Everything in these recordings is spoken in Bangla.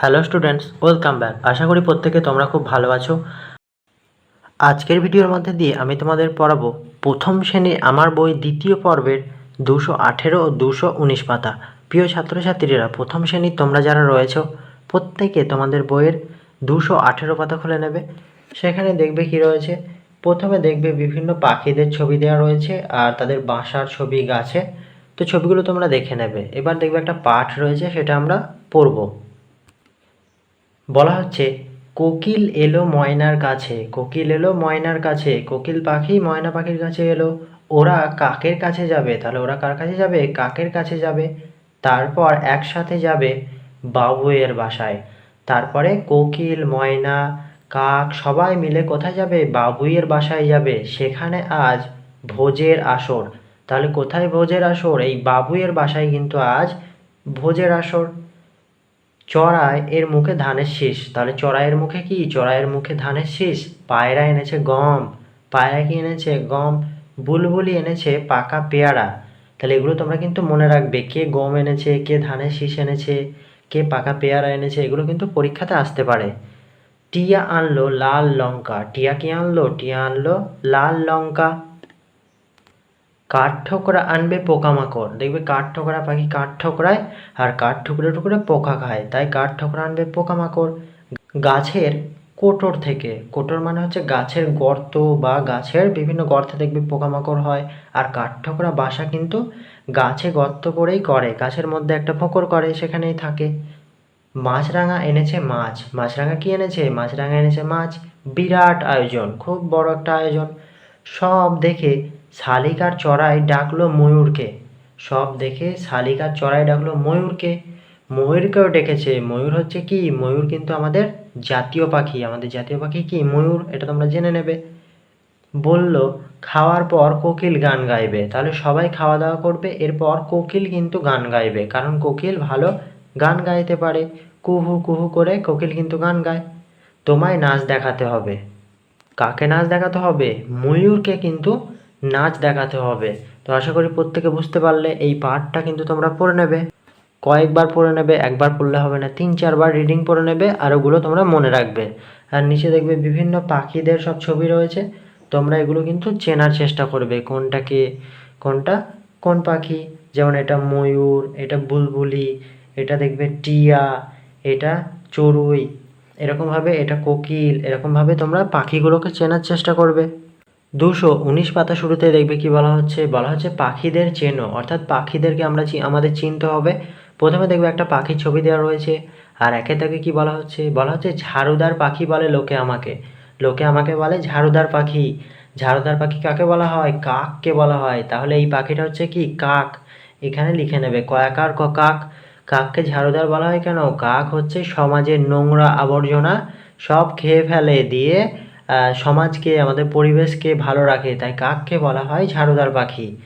Hello students, welcome back. আশা করি প্রত্যেকে তোমরা খুব ভালো আছো। আজকের ভিডিওর মধ্যে দিয়ে আমি তোমাদের পড়াবো প্রথম শ্রেণির আমার বই দ্বিতীয় পর্বের দুশো আঠেরো ও দুশো উনিশ পাতা। প্রিয় ছাত্রছাত্রীরা, প্রথম শ্রেণির তোমরা যারা রয়েছো, প্রত্যেকে তোমাদের বইয়ের দুশো আঠেরো পাতা খুলে নেবে। সেখানে দেখবে কি রয়েছে? প্রথমে দেখবে বিভিন্ন পাখিদের ছবি দেওয়া রয়েছে আর তাদের বাসার ছবি গাছে। তো ছবিগুলো তোমরা দেখে নেবে। এবার দেখবে একটা পাঠ রয়েছে, সেটা আমরা পড়ব। বলা হচ্ছে, কোকিল এলো ময়নার কাছে, কোকিল এলো ময়নার কাছে, কোকিল পাখি ময়না পাখির কাছে এলো। ওরা কাকের কাছে যাবে? তাহলে ওরা কার কাছে যাবে? কাকের কাছে যাবে? তারপর একসাথে যাবে বাবুইয়ের বাসায়। তারপরে কোকিল, ময়না, কাক সবাই মিলে কোথায় যাবে? বাবুইয়ের বাসায় যাবে। সেখানে আজ ভোজের আসর। তাহলে কোথায় ভোজের আসর? এই বাবুইয়ের বাসায় কিন্তু আজ ভোজের আসর। চড়াই এর মুখে ধানের শীষ। তাহলে চড়াইয়ের মুখে কি? চড়াইয়ের মুখে ধানের শীষ। পায়রা এনেছে গম। পায়রা কি এনেছে? গম। বুলবুলি এনেছে পাকা পেয়ারা। তাহলে এগুলো তোমরা কিন্তু মনে রাখবে। কে গম এনেছে, কে ধানের শীষ এনেছে, কে পাকা পেয়ারা এনেছে, এগুলো কিন্তু পরীক্ষাতে আসতে পারে। টিয়া আনলো লাল লঙ্কা। টিয়া কি আনলো? টিয়া আনলো লাল লঙ্কা। কাঠ ঠোকরা আনবে পোকামাকড়। দেখবে কাঠ ঠোকরা পাখি কাঠ ঠোকরায় আর কাঠ ঠুকরে টুকরে পোকা খায়, তাই কাঠ ঠোকরা আনবে পোকামাকড়। গাছের কোটর থেকে, কোটর মানে হচ্ছে গাছের গর্ত বা গাছের বিভিন্ন গর্তে দেখবে পোকামাকড় হয়। আর কাঠ ঠোকরা বাসা কিন্তু গাছে গর্ত করেই করে, গাছের মধ্যে একটা ফোকর করে, সেখানেই থাকে। মাছরাঙা এনেছে মাছ। মাছরাঙা কি এনেছে? মাছরাঙা এনেছে মাছ। বিরাট আয়োজন, খুব বড় একটা আয়োজন। সব দেখে শালিকার চড়াই ডাকলো ময়ূরকে। সব দেখে শালিকার চড়াই ডাকলো ময়ূরকে। ময়ূরকেও ডেকেছে। ময়ূর হচ্ছে কি? ময়ূর কিন্তু আমাদের জাতীয় পাখি। আমাদের জাতীয় পাখি কি? ময়ূর, এটা তোমরা জেনে নেবে। বলল, খাওয়ার পর কোকিল গান গাইবে। তাহলে সবাই খাওয়া দাওয়া করবে। এরপর কোকিল কিন্তু গান গাইবে। কারণ কোকিল ভালো গান গাইতে পারে। কুহু কুহু করে কোকিল কিন্তু গান গায়। তোমায় নাচ দেখাতে হবে। কাকে নাচ দেখাতে হবে? ময়ূরকে কিন্তু নাচ দেখাতে হবে। তো আশা করি প্রত্যেকে বুঝতে পারলে এই পাঠটা কিন্তু তোমরা পড়ে নেবে। কয়েকবার পড়ে নেবে, একবার পড়লে হবে না। তিন, চারবার রিডিং পড়ে নেবে আর ওগুলো তোমরা মনে রাখবে। আর নিচে দেখবে বিভিন্ন পাখিদের সব ছবি রয়েছে। তোমরা এগুলো কিন্তু চেনার চেষ্টা করবে। কোনটাকে কোনটা, কোন পাখি? যেমন এটা ময়ূর, এটা বুলবুলি, এটা দেখবে টিয়া, এটা চড়ুই। এরকমভাবে এটা কোকিল, এরকমভাবে তোমরা পাখিগুলোকে চেনার চেষ্টা করবে। দুশো উনিশ পাতা শুরুতে দেখবে কি বলা হচ্ছে? বলা হচ্ছে পাখিদের চেনো। অর্থাৎ পাখিদেরকে আমরা আমাদের চিনতে হবে। প্রথমে দেখবে একটা পাখির ছবি দেওয়া রয়েছে। আর একে তাকে কি বলা হচ্ছে? বলা হচ্ছে ঝাড়ুদার পাখি বলে লোকে আমাকে। লোকে আমাকে বলে ঝাড়ুদার পাখি। ঝাড়ুদার পাখি কাকে বলা হয়? কাককে বলা হয়। তাহলে এই পাখিটা হচ্ছে কি? কাক। এখানে লিখে নেবে কয়াকার ক কাক কাককে ঝাড়ুদার বলা হয় কেন? কাক হচ্ছে সমাজের নোংরা আবর্জনা, সব খেয়ে ফেলে দিয়ে সমাজকে, আমাদের পরিবেশকে ভালো রাখে। তাই কাককে বলা হয় ঝাড়ুদার পাখি।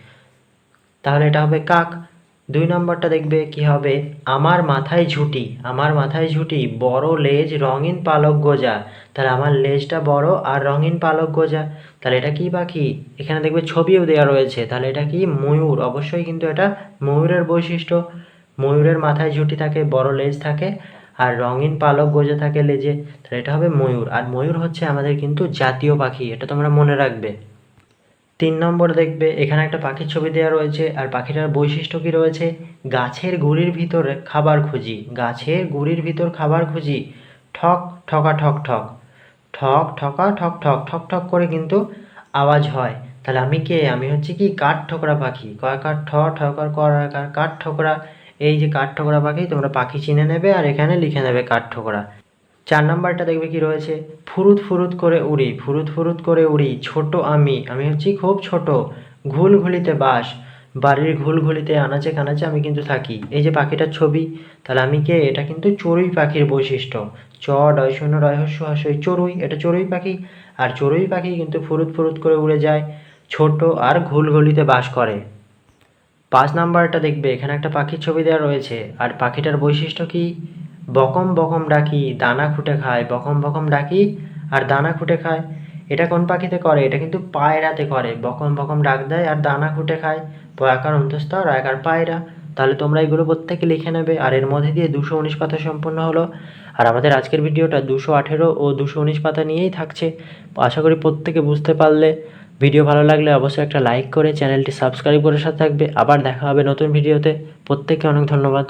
তাহলে এটা হবে কাক। দুই নম্বরটা দেখবে কি হবে? আমার মাথায় ঝুঁটি। আমার মাথায় ঝুঁটি, বড় লেজ, রঙিন পালক গোজা। তাহলে আমার লেজটা বড় আর রঙিন পালক গোজা। তাহলে এটা কি পাখি? এখানে দেখবে ছবিও দেওয়া রয়েছে। তাহলে এটা কি? ময়ূর। অবশ্যই কিন্তু এটা ময়ূরের বৈশিষ্ট্য। ময়ূরের মাথায় ঝুঁটি থাকে, বড় লেজ থাকে। আর রঙিন পালক গজে থাকে লেজে তাহলে এটা হবে ময়ূর। আর ময়ূর হচ্ছে আমাদের কিন্তু জাতীয় পাখি, এটা তোমরা মনে রাখবে। তিন নম্বর দেখবে, এখানে একটা পাখির ছবি দেওয়া রয়েছে, আর পাখিটার বৈশিষ্ট্য কি রয়েছে? গাছের গুড়ির ভিতরে খাবার খুঁজি, গাছের গুড়ির ভিতর খাবার খুঁজি। ঠক, ঠকা, ঠক ঠক। ঠক, ঠকা, ঠক ঠক ঠক ঠক করে কিন্তু আওয়াজ হয়। তাহলে আমি কে? আমি হচ্ছে কি কাঠ ঠোকরা পাখি। কয় কাঠ? ঠ ঠকার কর আকার কাঠ ঠোকরা। এই যে কাঠ ঠোকরা পাখি, তোমরা পাখি চিনে নেবে আর এখানে লিখে নেবে কাঠ ঠোকরা। চার নাম্বারটা দেখবে কি রয়েছে? ফুরুত ফুরুত করে উড়ি, ফুরুত ফুরুত করে উড়ি, ছোট আমি আমি হচ্ছি খুব ছোট ঘুলঘুলিতে বাস, বাড়ির ঘুলঘুলিতে আনাচে কানাচে আমি কিন্তু থাকি। এই যে পাখিটার ছবি, তাহলে আমি কে? এটা কিন্তু চড়ুই পাখির বৈশিষ্ট্য। চ ডয় শূন্য রহস্য হাসই চড়ুই, এটা চড়ুই পাখি। আর চড়ুই পাখি কিন্তু ফুরুত ফুরুত করে উড়ে যায়, ছোট আর ঘুলঘুলিতে বাস করে। পাঁচ নাম্বারটা দেখবে, এখানে একটা পাখির ছবি দেওয়া রয়েছে, আর পাখিটার বৈশিষ্ট্য কি? বকম বকম ডাকি, দানা খুঁটে খায়, বকম বকম ডাকি, আর দানা খুঁটে খায়। এটা কোন পাখিতে করে? এটা কিন্তু পায়রাতে করে। বকম বকম ডাক দেয় আর দানা খুঁটে খায়। পয়াকার অন্তস্থ আর রায়কার পায়রা। তাহলে তোমরা এগুলো প্রত্যেকে লিখে নেবে, আর এর মধ্যে দিয়ে দুশো উনিশ পাতা সম্পূর্ণ হলো। আর আমাদের আজকের ভিডিওটা দুশো আঠেরো ও দুশো উনিশ পাতা নিয়েই থাকছে। আশা করি প্রত্যেকে বুঝতে পারলে। ভিডিও ভালো লাগলে অবশ্যই একটা লাইক করে চ্যানেলটি সাবস্ক্রাইব করে সাথে থাকবে। আবার দেখা হবে নতুন ভিডিওতে। প্রত্যেককে অনেক ধন্যবাদ।